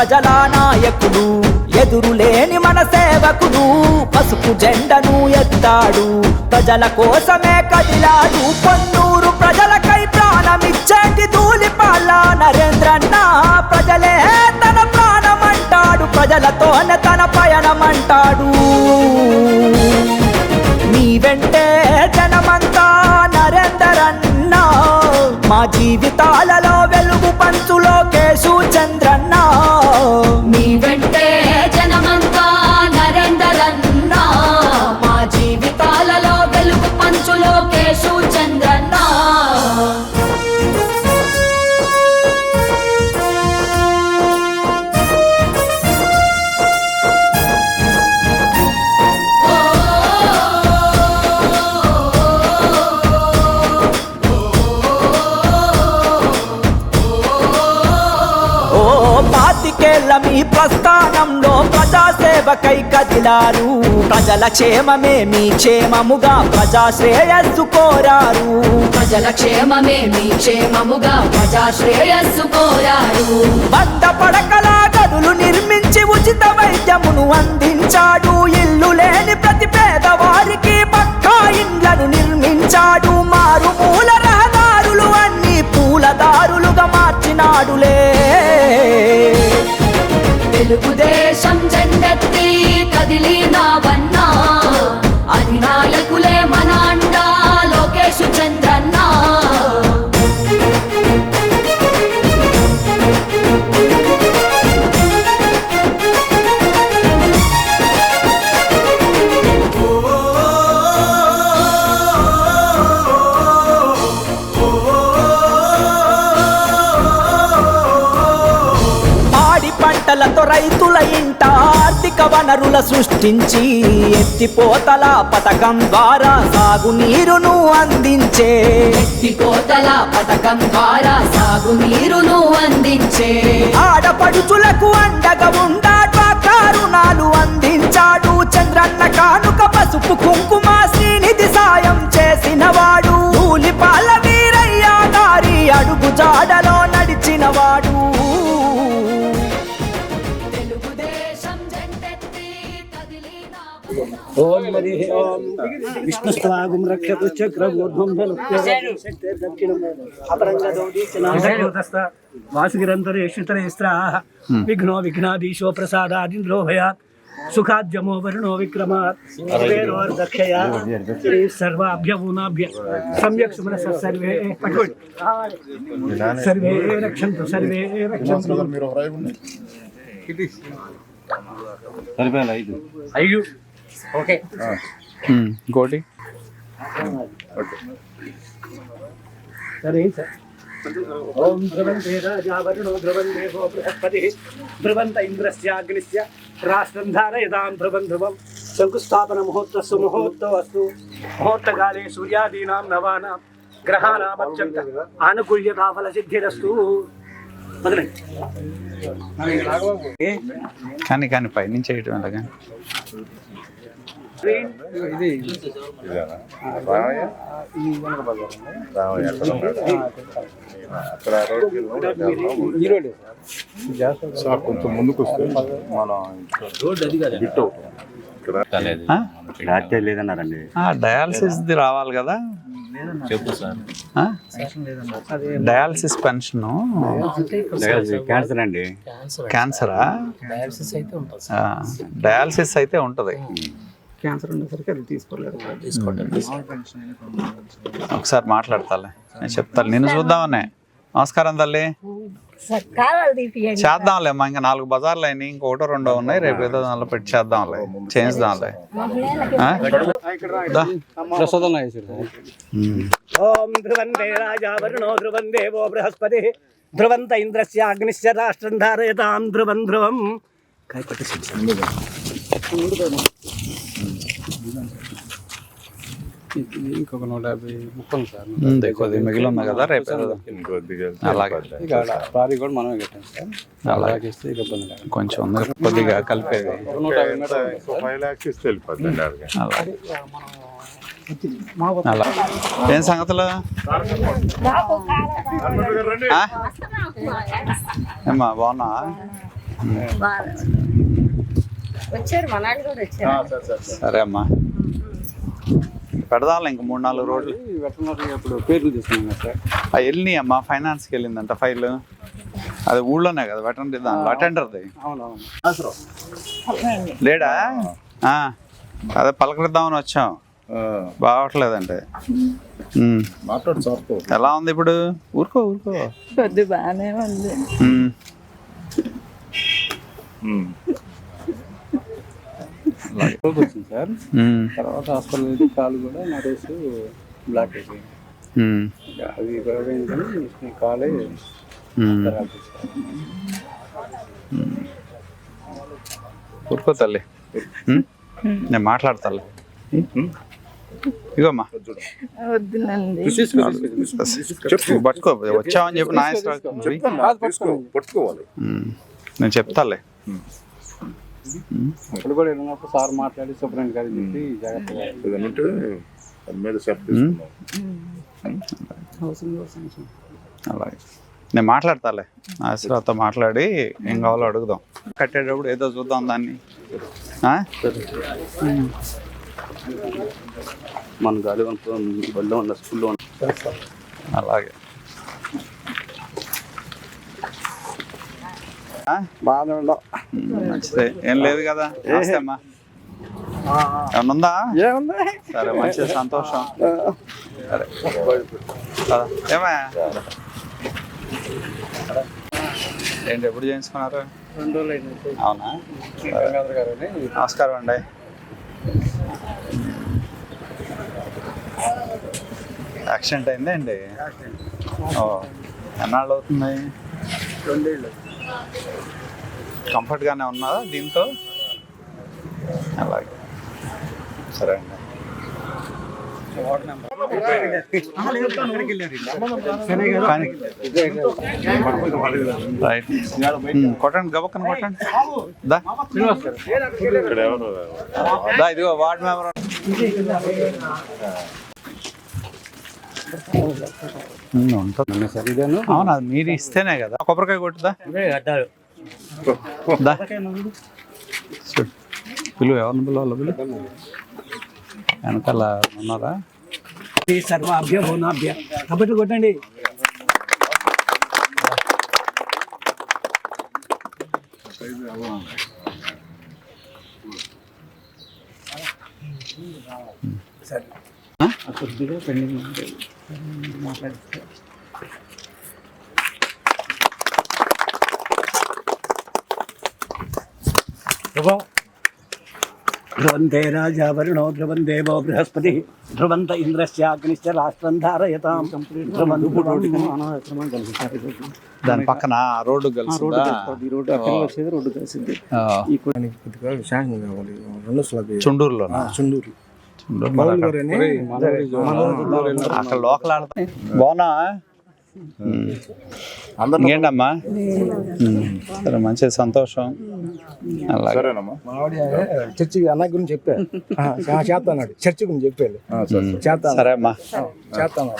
ప్రజల నాయకుడు ఎదురులేని మన సేవకుడు పసుపు జెండను ఎత్తాడు. ప్రజల కోసమే కదిలాడు పొన్నూరు ప్రజలకై ప్రాణమిచ్చేటి ధూళిపాల నరేంద్రన్న ప్రజలే తన ప్రాణమంటాడు ప్రజలతోనే తన పయనమంటాడు నీ వెంటే జనమంతా నరేంద్రన్న మా జీవితాలలో వెలుగు పంచులో కేసు చంద్ర మీ ప్రస్థానంలో ప్రజాసేవకై కదిలారు ప్రజల క్షేమమే మీ క్షేమముగా ప్రజా శ్రేయస్సు కోరారు. ప్రజల క్షేమమే మీ క్షేమముగా ప్రజా శ్రేయస్సు కోరారు. వంద పడకల గదులు నిర్మించి ఉచిత వైద్యమును అందించాడు. ఇల్లు లేని ప్రతి పేదవారికి పక్కా ఇండ్లను నిర్మించాడు. మారుమూల రహదారులు అన్ని పూలదారులుగా మార్చినాడులే. ഉപദേശം ചന്ദ്രത്തിൽ കതിലീനാവന്ന వనరుల సృష్టించి ఎత్తిపోతల పథకం ద్వారా సాగునీరును అందించే. ఎత్తిపోతల పథకం ద్వారా సాగునీరును అందించే. ఆడపడుచులకు అండగా ఉండా రుణాలు అందించాడు. చంద్రన్న కానుక పసుపు కుంకుమ శ్రీనిధి సాయం చేసిన వాడు. ధూళిపాల వీరయ్య గారి అడుగు జాడలో నడిచినవాడు. ओम मणि ओम। विष्णु स्वागम विघ्नो विघ्नाधीशो प्रसादादिन्द्रो भयात् सुखाद्यमो वर्णो विक्रमाक्षया सर्वाभ्यवूनाभ्य। सम्यक् सर्वे सर्वे रक्षन्तु सर्वे रक्षन्तु। ఓకే ఇంకోటి సరే సార్. ఓం ధ్రువంతే రాజా వరుణో ధ్రువం దేవో బృహస్పతి ధ్రువంత ఇంద్రస్యాగ్నిస్య రాష్ట్రం ధారయతాం ధ్రువం ధ్రువం శంకుస్థాపన ముహూర్తస్సు ముహూర్తో అస్తు ముహూర్తకాలే సూర్యాదీనాం నవానాం. సిద్ధిరస్తు కానీ కానీ పై నుంచి వేయటం ఎలాగా సార్ కొంచెం ముందుకు వస్తే మనం బిట్ డయాలసిస్ ది రావాలి కదా? చెప్పు సార్. ఆ? Dialysis pension. క్యాన్సర్ అండి. క్యాన్సరా. ఆ, డయాలసిస్ అయితే ఉంటుంది. క్యాన్సర్ ఉండేసరికి అది తీసుకోలేదు. ఒకసారి మాట్లాడతాలే. నేను చెప్తాను నిన్ను చూద్దామనే. నమస్కారం తల్లి. చేద్దాంలే మా ఇంకా నాలుగు బజార్లు అయినాయి ఇంకొకటో రెండో ఉన్నాయి రేపు ఏదో దానిలో పెట్టి చేద్దాంలే. చేద్దాంలే ఆ? దా. ఉమ్. ఓం ధ్రువంతే రాజా వరుణో ధ్రువం దేవో బృహస్పతి. ధ్రువంత ఇంద్రస్య అగ్నిశ్చ రాష్ట్రం ధారయతాం ధ్రువం ధ్రువం. ఇంకొక నూట యాభై ముప్పై సార్ ఉంది కొద్దిగా మిగిలి ఉంది కదా రేపు అలాగే. ఇక ప్రారీ కూడా మనమే కట్టాం సార్. అలాగే. ఇస్తే ఇక ఇబ్బంది కొంచెం ఉంది కొద్దిగా కలిపేది. నూట యాభై అలా. ఏం సంగతులు? ఏమ్మా బాగున్నా సరే అమ్మా. పెడదాం ఇంక మూడు నాలుగు రోజులు. వెటనరీ అప్పుడు పేర్లు తీసుకున్నాం వెళ్ళి అమ్మా ఫైనాన్స్కి వెళ్ళిందంట ఫైల్. అది ఊళ్ళోనే కదా వెటనరీ దాంట్లో అటెండర్ది. లేడా? ఆ, అదే పలకరిద్దామని వచ్చాం. బాగట్లేదంటే. ఎలా ఉంది ఇప్పుడు? ఊరుకో ఊరుకో. కొద్ది బాగానే ఉంది. వచ్చింది సార్. తర్వాత హాస్పిటల్ కాలు కూడా నరేసి బ్లాక్ అయిపోయింది. అది గొడవైంది కానీ ఈ కాలే ఊరుకో తల్లి? నేను మాట్లాడతాలే ఇగోమ్మా. పట్టుకో. వచ్చావని చెప్పి నా పట్టుకోవాలి. నేను చెప్తాలే ఇప్పుడు కూడా వెళ్ళినప్పుడు సార్ మాట్లాడి సుబ్రహ్మణ్య గారికి చెప్పి జాగ్రత్తగా సెట్ తీసుకున్నాం అలాగే. నేను మాట్లాడతాలే. ఆశీర్వాదతో మాట్లాడి ఏం కావాలో అడుగుదాం. కట్టేటప్పుడు ఏదో చూద్దాం దాన్ని. ఆ? మన గాలి బడిలో ఉన్న స్కూల్లో ఉన్న అలాగే. బాగానే ఉండవు మంచిదే ఏం లేదు కదా. అమ్మా. ఏమన్నా ఉందా? ఏముంది? సరే మంచిది సంతోషం. సరే. ఏమా ఏంటి ఎప్పుడు చేయించుకున్నారు? అవునా? గంగాధర్ గారు అని నమస్కారం అండి. యాక్సిడెంట్ అయిందా అండి ఓ ఎన్నాళ్ళు అవుతుంది? రెండేళ్ళు కంఫర్ట్గానే ఉన్నదా దీంతో? అలాగే. సరే అండి. కొట్టండి గబక్కన కొట్టండి. దా. ఇక్కడ ఎవరు దా ఇదిగో వార్డ్ మెంబర్ ఉమ్, ఉంటుంది సార్ ఇదేను అవును మీరు ఇస్తేనే కదా. కొబ్బరికాయ కొట్టుదా. పిలువు ఎవరిని పిలవాలి పిలువు. వెనకాల ఉన్నారా? సర్వాభ్య భువనాభ్య కాబట్టి కొట్టండి. కొద్దిగా పెండింగ్ ధ్రువంతే రాజా వరుణో ధ్రువం దేవో బృహస్పతి ధ్రువంత ఇంద్రశ్చాగ్నిశ్చ రాష్ట్రం ధారయతాం. దాని పక్కన రోడ్డు కలిసిందా? ఈ రోడ్డు కలిసింది చుండూరులో. చుండూరు అక్కడ లోకల్ ఆడతా. బాగున్నా? ఉమ్, సరే మంచిది సంతోషం. చర్చి అన్న గురించి చెప్పా. చేస్తాడు చర్చి గురించి చెప్పాడు చేస్తాను సరే అమ్మా. చేస్తాను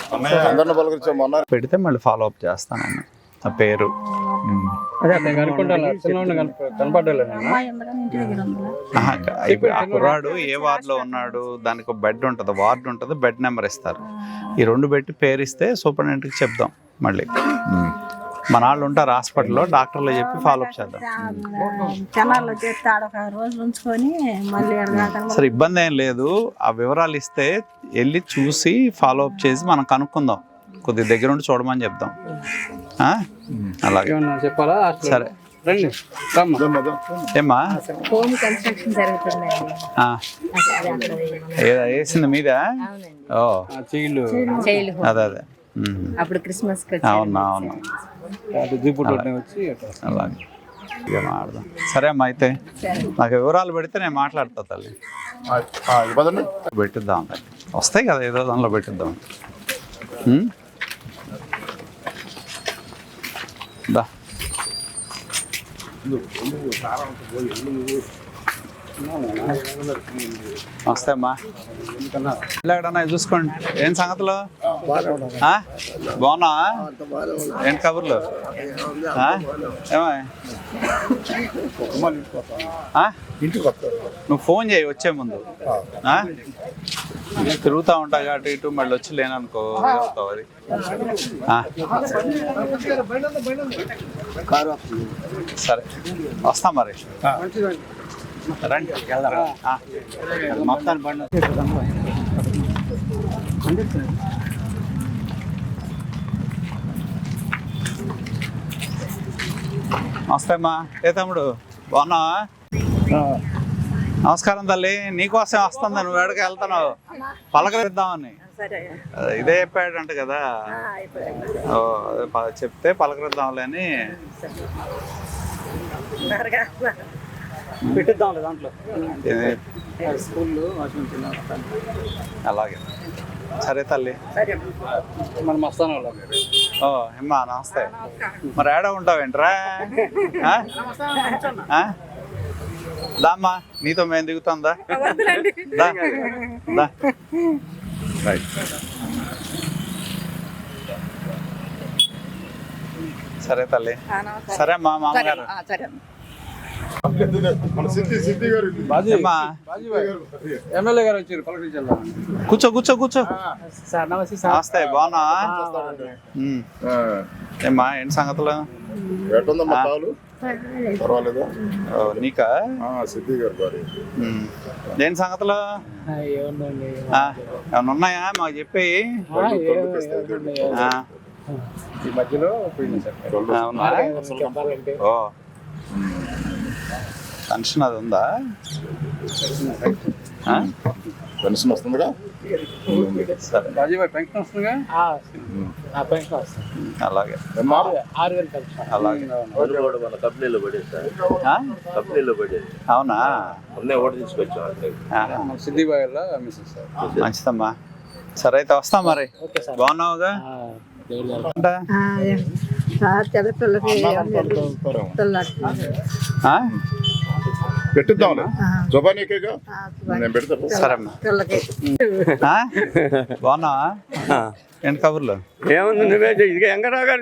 అందరిని పలకరించాం మొన్న పెడితే మళ్ళీ ఫాలో అప్ చేస్తానని ఆ పేరు. ఇప్పుడు ఆ కుర్రాడు ఏ వార్డులో ఉన్నాడు దానికి ఒక బెడ్ ఉంటుంది వార్డు ఉంటుంది బెడ్ నెంబర్ ఇస్తారు. ఈ రెండు పెట్టి పేరు ఇస్తే సూపరింటెండెంట్కి చెప్దాం మళ్ళీ. మన వాళ్ళు ఉంటారు హాస్పిటల్లో డాక్టర్లు చెప్పి ఫాలో అప్ చేద్దాం. ఒక రోజు ఉంచుకొని మళ్ళీ సరే ఇబ్బంది ఏం లేదు. ఆ వివరాలు ఇస్తే వెళ్ళి చూసి ఫాలో అప్ చేసి మనం కనుక్కుందాం. కొద్ది దగ్గర ఉండి చూడమని చెప్దాం. ఆ? అలాగే. చెప్పాలా? సరే. ఏమ్మా? హోమ్ కన్స్ట్రక్షన్ జరుగుతుందండి. ఆ, ఏదా వేసింది మీద? ఓ. అదే అదే. అప్పుడు క్రిస్మస్కి అవునా అలాగే. మాట్లాడదాం సరే అమ్మా అయితే. నాకు వివరాలు పెడితే నేను మాట్లాడతా తల్లి. పెట్టిద్దాం. వస్తాయి కదా ఏదో దానిలో పెట్టిద్దాం. దా. వస్తే అమ్మా. ఎక్కడన్నా చూసుకోండి. ఏం సంగతులు? ఆ? బాగున్నావా? ఏంటి కబుర్లు? ఏమా? నువ్వు ఫోన్ చేయి వచ్చే ముందు? తిరుగుతూ ఉంటా అటు ఇటు మళ్ళీ వచ్చి లేననుకో అది. ఆ? సరే. వస్తా మరి. రండి. ఆ. మొత్తాన్ని బండి నమస్తే అమ్మా. ఏ తమ్ముడు? బాగున్నావా? నమస్కారం తల్లి. నీకోసం వస్తుందా? నువ్వు ఎక్కడికి వెళ్తున్నావు? పలకరిద్దామని అదే, ఇదే చెప్పాడంట కదా. ఓ, అదే ప- చెప్తే పలకరిద్దాంలే అని. పెట్టిద్దాం దాంట్లో. అలాగే. సరే తల్లి. మనం వస్తాను వాళ్ళం ఓ అమ్మా నమస్తే. మరి ఏడ ఉంటావేంట్రా? దామ్మా నీతో మేము దిగుతుందా? సరే తల్లి. సరే అమ్మా మామగారు ఎమ్మెల్యే గారు వచ్చారు కూర్చో కూర్చో కూర్చో. సార్ నమస్తే సార్. నమస్తే బాగున్నావా? ఉమ్. ఏమ్మా ఏంటి సంగతులు? పర్వాలేదా. నీకా? ఆ, సిద్ధి గారు భార్య. ఏంటి సంగతులు? ఏమన్నా ఉన్నాయా? మాకు చెప్పేయి. ఆ, ఈ మధ్యలో ఓ. పెన్షన్ అది ఉందా? ఆ? పెన్షన్ వస్తుందిగా? సరే రాజీవ్ పెన్షన్ వస్తుందిగా? పెన్షన్ వస్తుంది. అలాగే? ఆరు వేలు పెన్షన్. అలాగే. మన కంపెనీలో పడేది సార్ ఆ? కంపెనీలో పడేది. అవునా? మొన్నే ఓటు తీసుకొచ్చాం అంతే. ఆహా. మన సిద్ధి బాగా మిస్సెస్ సార్. మంచిదమ్మా. సరే అయితే వస్తాం మరి. Okay sir. బాగున్నావుగా? చిన్నపిల్లకి నేను పెడతాను? బాగున్నావా? ఏంటి కబుర్లు? ఏముంది నువ్వే ఇది వెంకటరావు గారు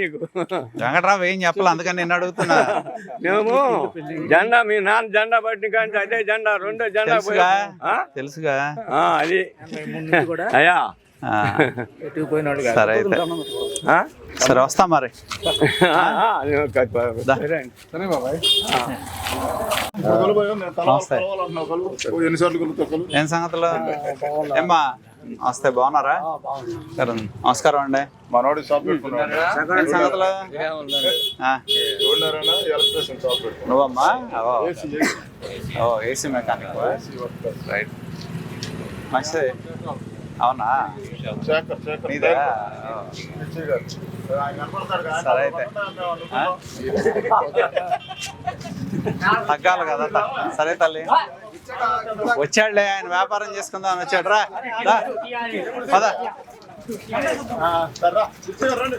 నీకు. వెంకట్రావు ఏం చెప్పాలి? అందుకని నేను అడుగుతున్నా. మేము జెండా మీ నాన్న జెండా పట్టిన కానీ అదే జెండా రెండో జెండా తెలుసుగా? అది. అయ్యా. సరే అయితే? సరే వస్తా మరి. ఏం సంగతులు? ఏమ్మా వస్తే బాగున్నారా? సరే నమస్కారం అండి. మనోడి షాప్ సంగతులు? నువ్వమ్మా? ఓ, ఏసీ ఏసీ. ఓ ఏసీ మెకానిక్. రైట్. మంచిది అవునా? సరే అయితే? తగ్గాలి కదా సరే తల్లి. వచ్చాడులే ఆయన వ్యాపారం చేసుకుందాం వచ్చాడు. రా. పద. రండి.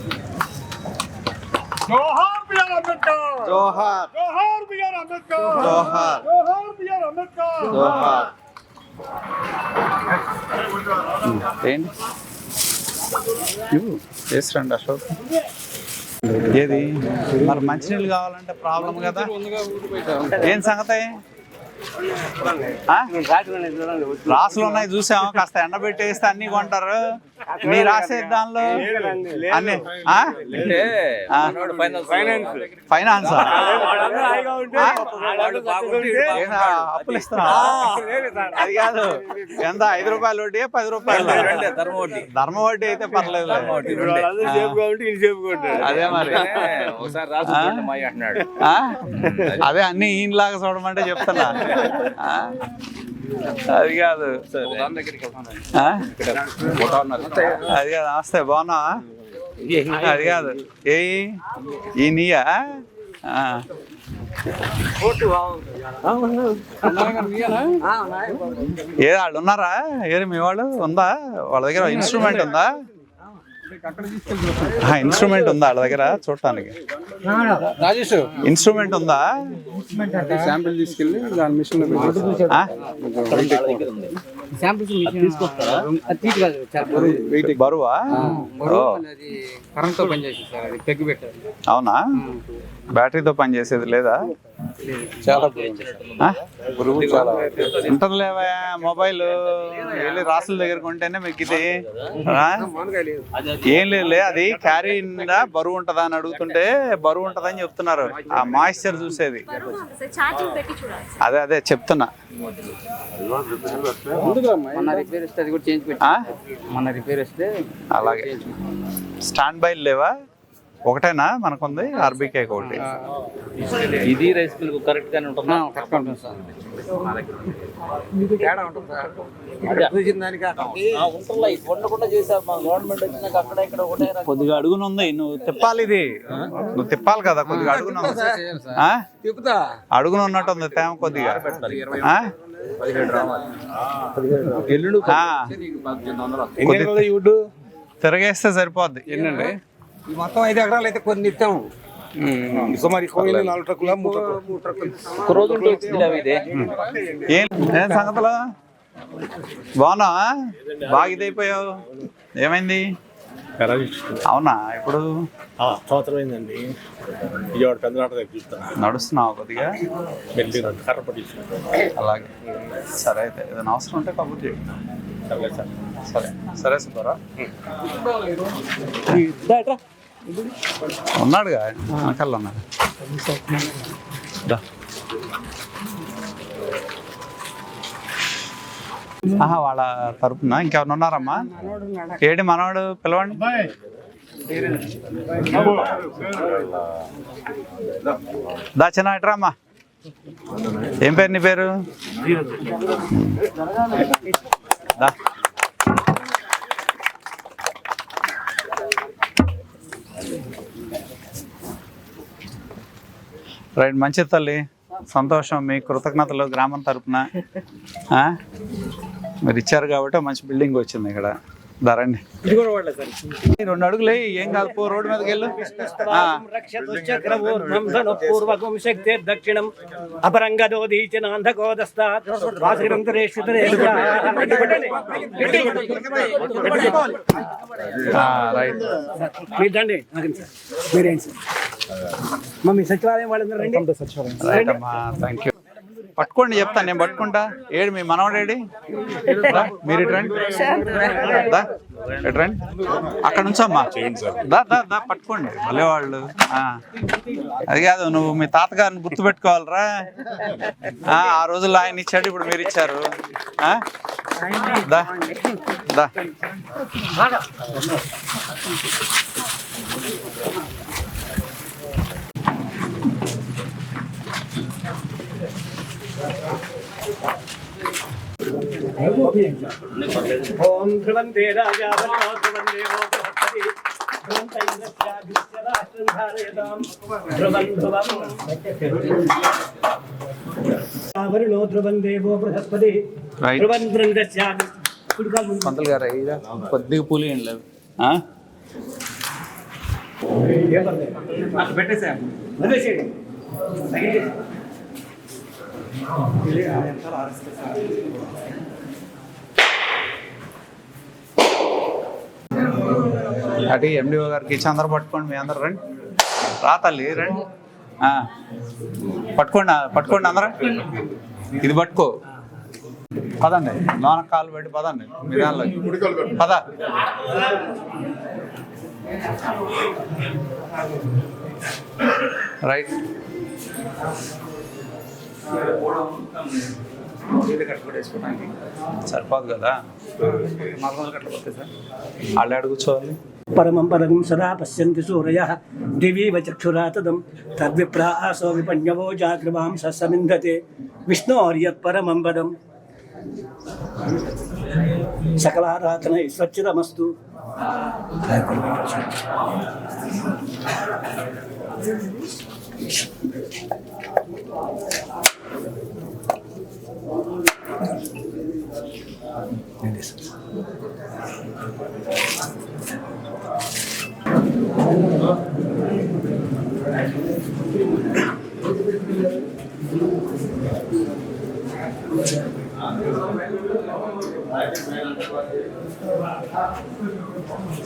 జోహార్ బిఆర్ అంబేద్కర్! జోహార్. జోహార్ బిఆర్ అంబేద్కర్! జోహార్. జోహార్ బిఆర్ అంబేద్కర్! జోహార్. ఏంటి? వేసిరండి అశోక్. ఏది? మరి మంచినీళ్ళు కావాలంటే ప్రాబ్లం కదా. ఏం సంగతి? రాసులు ఉన్నాయి చూసాము కాస్త ఎండబెట్టి వేస్తే అన్ని కొంటారు. మీ రాసేది దానిలో అన్ని? ఫైనాన్స్. అప్పులు ఇస్తున్నా అది కాదు. ఎంత? ఐదు రూపాయలు వడ్డీ పది రూపాయలు? ధర్మ వడ్డీ. అయితే పర్లేదు. అదే మరి? అదే అన్ని ఈయనలాగా చూడమంటే చెప్తున్నా? అది కాదు. అది కాదు నమస్తే బాగున్నా అది కాదు. ఏ ఈ నీయా? ఏ వాళ్ళు ఉన్నారా? ఏది మీ వాళ్ళు ఉందా? వాళ్ళ దగ్గర ఇన్స్ట్రుమెంట్ ఉందా? ఇన్స్ట్రుమెంట్ ఉందా వాళ్ళ దగ్గర? చూడటానికి. రాజేష్. ఇన్స్ట్రుమెంట్ ఉందా? శాంపిల్ తీసుకెళ్ళి దాని మిషన్? వెయిట్ బరువా ఓ, కరెంట్తో పనిచేసి సార్. అది పెగ్గు పెట్టారు అవునా? బ్యాటరీతో లేదా? చాలా ఆ? బరువు చాలా ఉంటుందిలేవా మొబైల్ వెళ్ళి రాసుల దగ్గర కొంటేనే మీకు ఇది. ఆ? ఏం లేదులే అది క్యారీ బరువు ఉంటుందా అని అడుగుతుంటే బరువు ఉంటుందని చెప్తున్నారు. ఆ మాయిశ్చర్ చూసేది. ఛార్జింగ్ పెట్టి చూడాలి అదే అదే చెప్తున్నా. మొన్న రిపేర్ వస్తే అది కూడా చేంజ్ పెట్టి ఆ? మొన్న రిపేర్ వస్తే అలాగే. స్టాండ్ బై లేవా? ఒకటేనా మనకుంది? ఆర్బీకే ఒకటి. ఇది రైస్ మిల్ కరెక్ట్ గానే ఉంటుందా కరెక్ట్ ఉంటుంది సార్. ఉండకుండా చేశారు మా గవర్నమెంట్ వచ్చినాక అక్కడ ఇక్కడ ఒకటే రకం. కొద్దిగా అడుగునుంది నువ్వు తిప్పాలి ఇది. నువ్వు తిప్పాలి కదా కొద్దిగా అడుగును ఆ? చెప్తా అడుగును ఉన్నట్టుంది తేమ కొద్దిగా. ఆ? ఎల్లుండి తిరగేస్తే సరిపోద్ది. ఏంటండి ఈ మొత్తం ఐదు ఎకరాలు అయితే కొన్ని ఇస్తాము. సుమారు కోయిలు నాలుగు ట్రక్కుల మూడు ట్రక్కులు. ఒక రోజు ఉంటే వచ్చింది అవి ఇది ఏం సంగతులు? బాగున్నా? బాగా ఇదైపోయావు ఏమైంది? అవునా? ఇప్పుడు? సంవత్సరం అయిందండి విజయవాడ పెద్దనాట దగ్గర చూస్తాను. నడుస్తున్నావు కొద్దిగా? అలాగే. సరే అయితే ఏదైనా అవసరం ఉంటే కబుర్ సరే. సార్. సుబ్బారా ఉన్నాడుగా. వెనకాల ఉన్నాడు. వాళ్ళ తరపున ఇంకెవరు ఉన్నారమ్మా? ఏడి మనవాడు పిలవండి. దా చిన్న ఇట్రామ్మా ఏం పేరు నీ పేరు? దా. రైట్ మంచి తల్లి. సంతోషం మీ కృతజ్ఞతలు గ్రామం తరపున. ఆ? మీరు ఇచ్చారు కాబట్టి మంచి బిల్డింగ్ వచ్చింది ఇక్కడ. ధరండి రెండు అడుగులే ఏం కాదు రోడ్డు మీదకి వెళ్ళు. ధనుఃపూర్వకం శక్తి దక్షిణం మమ్మీ సచివాలయం వాళ్ళందరూ థ్యాంక్ యూ పట్టుకోండి చెప్తాను నేను పట్టుకుంటా. ఏడు మీ మనవడేడి మీరు రండి. రండి. అక్కడ నుంచమ్మా. దా దా దా పట్టుకోండి. మళ్ళీ వాళ్ళు అది కాదు నువ్వు మీ తాతగారిని గుర్తుపెట్టుకోవాలరా ఆ, ఆ రోజుల్లో ఆయన ఇచ్చాడు ఇప్పుడు మీరు ఇచ్చారు. దా దా. ఓం ధ్రువంతే రాజా వరుణో ధ్రువం దేవో బృహస్పతి ధ్రువంత ఇంద్రస్యాభిశ్చ రాష్ట్రం ధారయతాం ధ్రువం దేవో బృహస్పతి పంతులు గారు అయ్యా కొద్దిగా పూలి ఏం లేవు. ఆ? అటు ఎండిఓ గారికి ఇచ్చి అందరు పట్టుకోండి మీ అందరు రండి. రా తల్లి రండి. పట్టుకోండి పట్టుకోండి అందరూ. ఇది పట్టుకో. పదండి లోన కాలు పెట్టి పదండి మీ దానిలో పద. రైట్. సరిపోదు కదా? వాళ్ళు అడుగుకోవాలి పరమం పదం సదా పశ్యంతి సూరయ దివీవ చక్షురాతదం. తద్విప్రాసో తద్విప్రా ఆసో విపణ్యవో జాగృవాం సమింధతే విష్ణోర్యత్ పరమం పదం. సకలారాధన స్వచ్చితమస్తు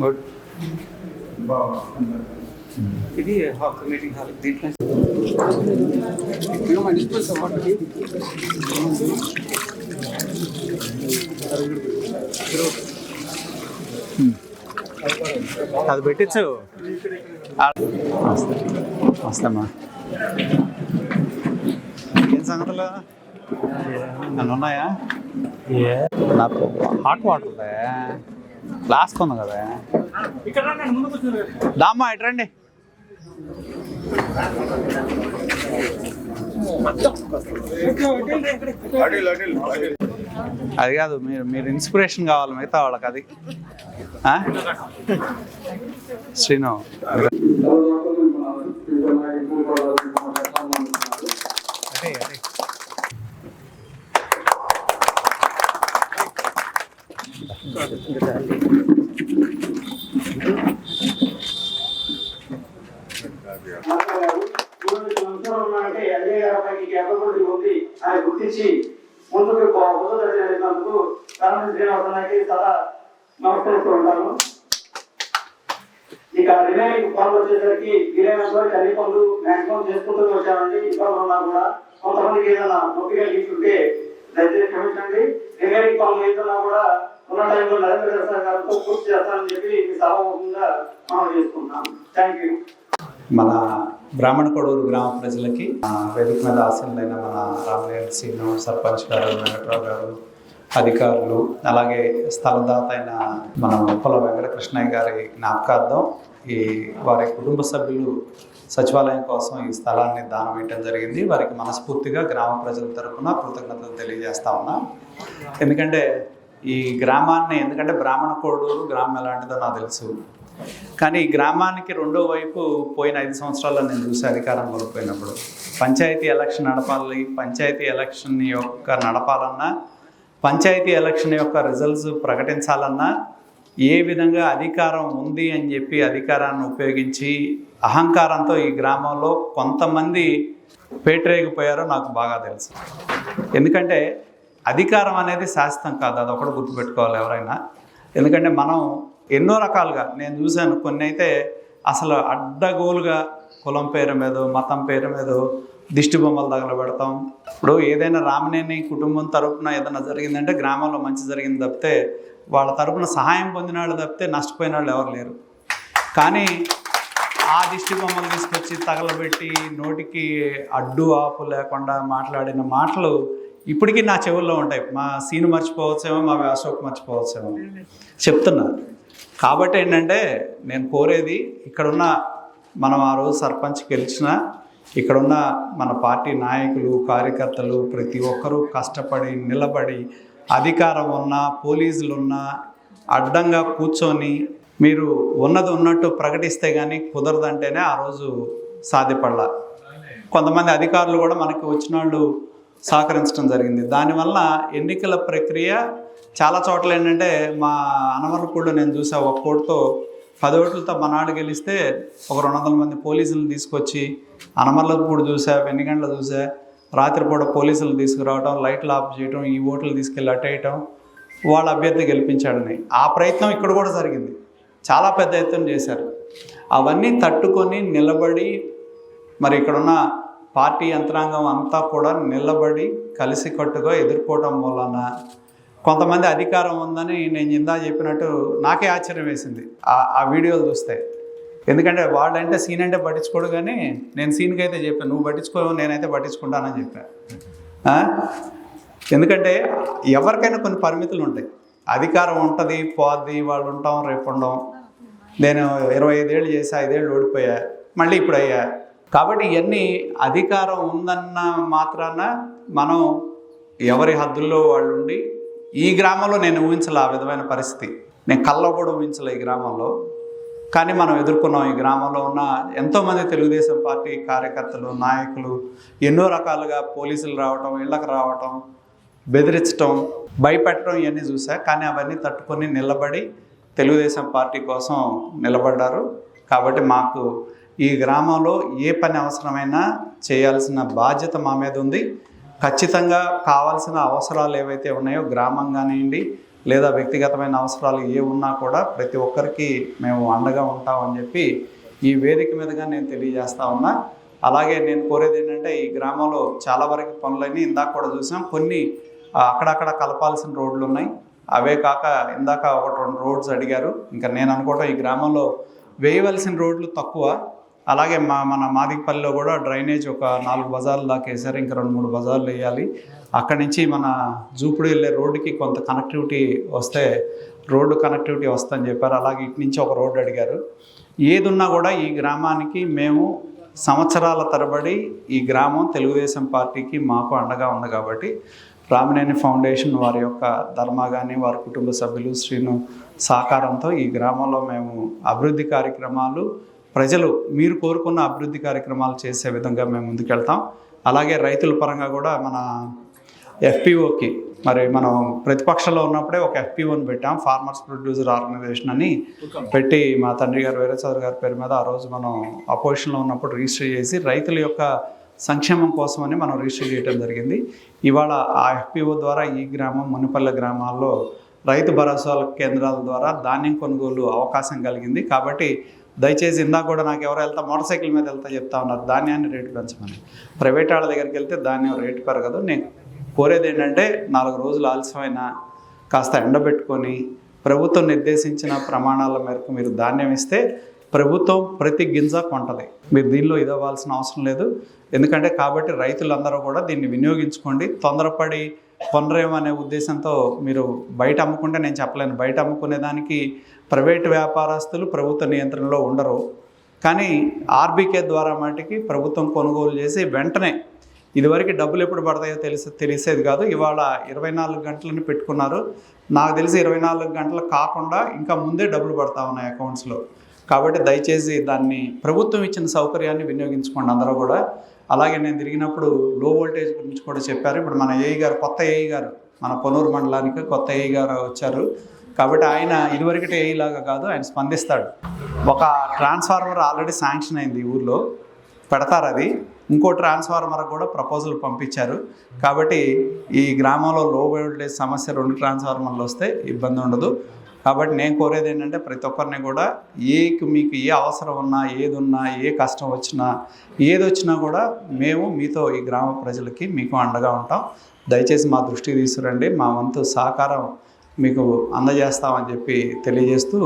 గుడ్. ఇది మీటింగ్ హాల్ దీంట్లో. అది పెట్టచ్చు వస్తామా? సంగతులు? నన్ను ఉన్నాయా? నాకు హాట్ వాటర్ ఫ్లాస్క్ ఉంది కదా. దామ్మా ఇటు రండి. అది కాదు మీరు మీరు ఇన్స్పిరేషన్ కావాలి మిగతా వాళ్ళకి అది? శ్రీను అదే అదే ఉంది ఆయన గుర్తించి ముందుకు ముందు జరిగినందుకు కారణం శ్రీనివాసనానికి సదా నమస్కరిస్తూ ఉంటాను. ఇక రిమైనింగ్ పనులు వచ్చేసరికి వీలైనంత వరకు అన్ని పనులు మాక్సిమం చేసుకుంటూ వచ్చామండి ఇబ్బంది ఉన్నా కూడా కొంతమందికి ఏదైనా నొప్పిగా తీసుకుంటే దయచేసి క్షమించండి. రిమైనింగ్ పనులు ఏదైనా కూడా ఉన్న టైంలో నరేంద్ర ప్రసాద్ గారితో పూర్తి చేస్తానని చెప్పి మీ సభాముఖంగా మనం చేసుకుంటున్నాం థ్యాంక్ యూ మన బ్రాహ్మణ కొడూరు గ్రామ ప్రజలకి వేదిక మీద ఆశీనులైన మన రామనేని శ్రీను సర్పంచ్ గారు వెంకట్రావు గారు అధికారులు అలాగే స్థలదాత అయిన మన ఉప్పల వెంకటకృష్ణయ్య గారి జ్ఞాపకార్థం ఈ వారి కుటుంబ సభ్యులు సచివాలయం కోసం ఈ స్థలాన్ని దానం ఇవ్వడం జరిగింది. వారికి మనస్ఫూర్తిగా గ్రామ ప్రజల తరఫున కృతజ్ఞతలు తెలియజేస్తా ఉన్నా. ఎందుకంటే ఈ గ్రామాన్ని ఎందుకంటే బ్రాహ్మణ కోడూరు గ్రామం ఎలాంటిదో నాకు తెలుసు. కానీ ఈ గ్రామానికి రెండో వైపు పోయిన ఐదు సంవత్సరాల్లో నేను చూసి అధికారం కోల్పోయినప్పుడు పంచాయతీ ఎలక్షన్ నడపాలి పంచాయతీ ఎలక్షన్ యొక్క నడపాలన్నా పంచాయతీ ఎలక్షన్ యొక్క రిజల్ట్స్ ప్రకటించాలన్నా ఏ విధంగా అధికారం ఉంది అని చెప్పి అధికారాన్ని ఉపయోగించి అహంకారంతో ఈ గ్రామంలో కొంతమంది పేటరేగిపోయారో నాకు బాగా తెలుసు. ఎందుకంటే అధికారం అనేది శాశ్వతం కాదు అది ఒకటి గుర్తుపెట్టుకోవాలి ఎవరైనా. ఎందుకంటే మనం ఎన్నో రకాలుగా నేను చూశాను కొన్ని అయితే అసలు అడ్డగోలుగా కులం పేరు మీద మతం పేరు మీద దిష్టి బొమ్మలు తగలబెడతాం. ఇప్పుడు ఏదైనా రామనేని కుటుంబం తరపున ఏదైనా జరిగిందంటే గ్రామంలో మంచి జరిగింది తప్పితే వాళ్ళ తరపున సహాయం పొందిన వాళ్ళు తప్పితే నష్టపోయిన వాళ్ళు ఎవరు లేరు. కానీ ఆ దిష్టి బొమ్మలు తీసుకొచ్చి తగలబెట్టి నోటికి అడ్డు ఆపు లేకుండా మాట్లాడిన మాటలు ఇప్పటికీ నా చెవుల్లో ఉంటాయి. మా సీను మర్చిపోవచ్చేమో మా అశోక్ మర్చిపోవచ్చేమో. చెప్తున్నా. కాబట్టి ఏంటంటే నేను కోరేది ఇక్కడున్న మనం ఆ రోజు సర్పంచ్ గెలిచిన ఇక్కడున్న మన పార్టీ నాయకులు కార్యకర్తలు ప్రతి ఒక్కరూ కష్టపడి నిలబడి అధికారం ఉన్నా పోలీసులు ఉన్నా అడ్డంగా కూర్చొని మీరు ఉన్నది ఉన్నట్టు ప్రకటిస్తే కానీ కుదరదంటేనే ఆ రోజు సాధ్యపడాల. కొంతమంది అధికారులు కూడా మనకి వచ్చిన వాళ్ళు సహకరించడం జరిగింది. దానివల్ల ఎన్నికల ప్రక్రియ చాలా చోట్ల ఏంటంటే మా అనమరపూడిలో నేను చూసా ఒక కోటితో పది ఓట్లతో మనాడు గెలిస్తే ఒక రెండు వందల మంది పోలీసులు తీసుకొచ్చి అనమర్లపూడి చూసా వెన్నిగండ్ల చూసా రాత్రిపూట పోలీసులు తీసుకురావటం లైట్లు ఆఫ్ చేయటం ఈ ఓట్లు తీసుకెళ్ళి అట్టేయటం వాళ్ళ అభ్యర్థి గెలిపించాడని. ఆ ప్రయత్నం ఇక్కడ కూడా జరిగింది. చాలా పెద్ద ఎత్తున చేశారు. అవన్నీ తట్టుకొని నిలబడి మరి ఇక్కడున్న పార్టీ యంత్రాంగం అంతా కూడా నిలబడి కలిసి కట్టుగా ఎదుర్కోవటం వలన కొంతమంది అధికారం ఉందని నేను ఇందా చెప్పినట్టు నాకే ఆశ్చర్యం వేసింది. ఆ ఆ వీడియోలు చూస్తే. ఎందుకంటే వాళ్ళంటే సీన్ అంటే పట్టించుకోడు కానీ నేను సీన్కి అయితే చెప్పాను నువ్వు పట్టించుకో నేనైతే పట్టించుకుంటానని చెప్పాను ఎందుకంటే ఎవరికైనా కొన్ని పరిమితులు ఉంటాయి. అధికారం ఉంటుంది పోద్ది వాళ్ళు ఉంటాం రేపు ఉండం. నేను ఇరవై ఐదేళ్ళు చేసి ఐదేళ్ళు ఓడిపోయా మళ్ళీ ఇప్పుడు అయ్యా. కాబట్టి ఇవన్నీ అధికారం ఉందన్న మాత్రాన మనం ఎవరి హద్దుల్లో వాళ్ళు ఉండి ఈ గ్రామంలో నేను ఊహించలే ఆ విధమైన పరిస్థితి. నేను కళ్ళలో కూడా ఊహించలే ఈ గ్రామంలో. కానీ మనం ఎదుర్కొన్నాం ఈ గ్రామంలో ఉన్న ఎంతోమంది తెలుగుదేశం పార్టీ కార్యకర్తలు నాయకులు ఎన్నో రకాలుగా పోలీసులు రావటం ఇళ్ళకు రావటం బెదిరించటం భయపెట్టడం ఇవన్నీ చూసా కానీ అవన్నీ తట్టుకొని నిలబడి తెలుగుదేశం పార్టీ కోసం నిలబడ్డారు. కాబట్టి మాకు ఈ గ్రామంలో ఏ పని అవసరమైనా చేయాల్సిన బాధ్యత మా మీద ఉంది. ఖచ్చితంగా కావాల్సిన అవసరాలు ఏవైతే ఉన్నాయో గ్రామం కానివ్వండి లేదా వ్యక్తిగతమైన అవసరాలు ఏ ఉన్నా కూడా ప్రతి ఒక్కరికి మేము అండగా ఉంటామని చెప్పి ఈ వేదిక మీదుగా నేను తెలియజేస్తా ఉన్నా. అలాగే నేను కోరేది ఏంటంటే ఈ గ్రామంలో చాలా వరకు పనులన్నీ ఇందాక కూడా చూసాం. కొన్ని అక్కడక్కడ కలపాల్సిన రోడ్లు ఉన్నాయి. అవే కాక ఇందాక ఒక రెండు రోడ్స్ అడిగారు. ఇంకా నేను అనుకోవటం ఈ గ్రామంలో వేయవలసిన రోడ్లు తక్కువ. అలాగే మా మన మాదికపల్లిలో కూడా డ్రైనేజ్ ఒక నాలుగు బజార్లు దాకా వేసారు ఇంకా రెండు మూడు బజార్లు వేయాలి. అక్కడి నుంచి మన జూపుడు వెళ్ళే రోడ్డుకి కొంత కనెక్టివిటీ వస్తే రోడ్డు కనెక్టివిటీ వస్తుందని చెప్పారు. అలాగే ఇటు నుంచి ఒక రోడ్డు అడిగారు. ఏదున్నా కూడా ఈ గ్రామానికి మేము సంవత్సరాల తరబడి ఈ గ్రామం తెలుగుదేశం పార్టీకి మాకు అండగా ఉంది కాబట్టి రామినేని ఫౌండేషన్ వారి యొక్క ధర్మ కానీ వారి కుటుంబ సభ్యులు శ్రీను సహకారంతో ఈ గ్రామంలో మేము అభివృద్ధి కార్యక్రమాలు ప్రజలు మీరు కోరుకున్న అభివృద్ధి కార్యక్రమాలు చేసే విధంగా మేము ముందుకెళ్తాం. అలాగే రైతుల పరంగా కూడా మన ఎఫ్పిఓకి మరి మనం ప్రతిపక్షంలో ఉన్నప్పుడే ఒక ఎఫ్పిఓని పెట్టాం ఫార్మర్స్ ప్రొడ్యూసర్ ఆర్గనైజేషన్ అని పెట్టి మా తండ్రి గారు వీరచౌదరి గారి పేరు మీద ఆ రోజు మనం అపోజిషన్లో ఉన్నప్పుడు రిజిస్టర్ చేసి రైతుల యొక్క సంక్షేమం కోసమని మనం రిజిస్టర్ చేయడం జరిగింది. ఇవాళ ఆ ఎఫ్పిఓ ద్వారా ఈ గ్రామం మునిపల్లె గ్రామాల్లో రైతు భరోసా కేంద్రాల ద్వారా ధాన్యం కొనుగోలు అవకాశం కలిగింది. కాబట్టి దయచేసి ఇందాక కూడా నాకు ఎవరు వెళ్తా మోటార్ సైకిల్ మీద వెళ్తా చెప్తా ఉన్నారు. ధాన్యాన్ని రేటు పెంచమని. ప్రైవేట్ వాళ్ళ దగ్గరికి వెళ్తే ధాన్యం రేటు పెరగదు. నేను కోరేది ఏంటంటే నాలుగు రోజులు ఆలస్యమైన కాస్త ఎండబెట్టుకొని ప్రభుత్వం నిర్దేశించిన ప్రమాణాల మేరకు మీరు ధాన్యం ఇస్తే ప్రభుత్వం ప్రతి గింజ కొంటది. మీరు దీనిలో ఇదవ్వాల్సిన అవసరం లేదు. ఎందుకంటే కాబట్టి రైతులందరూ కూడా దీన్ని వినియోగించుకోండి. తొందరపడి కొనరేమనే ఉద్దేశంతో మీరు బయట అమ్ముకుంటే నేను చెప్పలేను. బయట అమ్ముకునే దానికి ప్రైవేట్ వ్యాపారస్తులు ప్రభుత్వ నియంత్రణలో ఉండరు. కానీ ఆర్బీకే ద్వారా మటుకి ప్రభుత్వం కొనుగోలు చేసి వెంటనే ఇదివరకు డబ్బులు ఎప్పుడు పడతాయో తెలిసి తెలిసేది కాదు. ఇవాళ ఇరవై నాలుగు గంటలను పెట్టుకున్నారు. నాకు తెలిసి ఇరవై నాలుగు గంటలు కాకుండా ఇంకా ముందే డబ్బులు పడతా ఉన్నాయి అకౌంట్స్లో. కాబట్టి దయచేసి దాన్ని ప్రభుత్వం ఇచ్చిన సౌకర్యాన్ని వినియోగించుకోండి అందరూ కూడా. అలాగే నేను తిరిగినప్పుడు లో వోల్టేజ్ గురించి కూడా చెప్పారు. ఇప్పుడు మన ఏఈ గారు కొత్త ఏఈ గారు మన పొనూరు మండలానికి కొత్త ఏఈ గారు వచ్చారు. కాబట్టి ఆయన ఇదివరకటి ఇలాగా కాదు ఆయన స్పందిస్తాడు. ఒక ట్రాన్స్ఫార్మర్ ఆల్రెడీ శాంక్షన్ అయింది ఊర్లో. పెడతారు అది. ఇంకో ట్రాన్స్ఫార్మర్ కూడా ప్రపోజల్ పంపించారు. కాబట్టి ఈ గ్రామంలో లో వోల్టేజ్ సమస్య రెండు ట్రాన్స్ఫార్మర్లు వస్తే ఇబ్బంది ఉండదు. కాబట్టి నేను కోరేది ఏంటంటే ప్రతి ఒక్కరిని కూడా ఏకి మీకు ఏ అవసరం ఉన్నా ఏది ఉన్నా ఏ కష్టం వచ్చినా ఏది వచ్చినా కూడా మేము మీతో ఈ గ్రామ ప్రజలకి మీకు అండగా ఉంటాం. దయచేసి మా దృష్టికి తీసుకురండి. మా వంతు సహకారం మీకు అందజేస్తామని చెప్పి తెలియజేస్తూ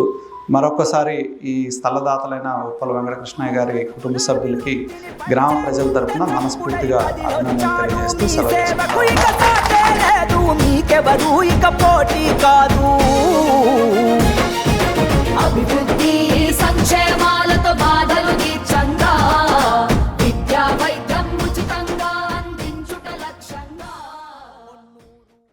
మరొకసారి ఈ స్థలదాతలైన ఉప్పల వెంకటకృష్ణయ్య గారి కుటుంబ సభ్యులకి గ్రామ ప్రజల తరఫున మనస్ఫూర్తిగా అభినందన తెలియజేస్తూ సెలవు ఇక పోటీ కాదు అభివృద్ధి సంక్షేమాలతో బాధ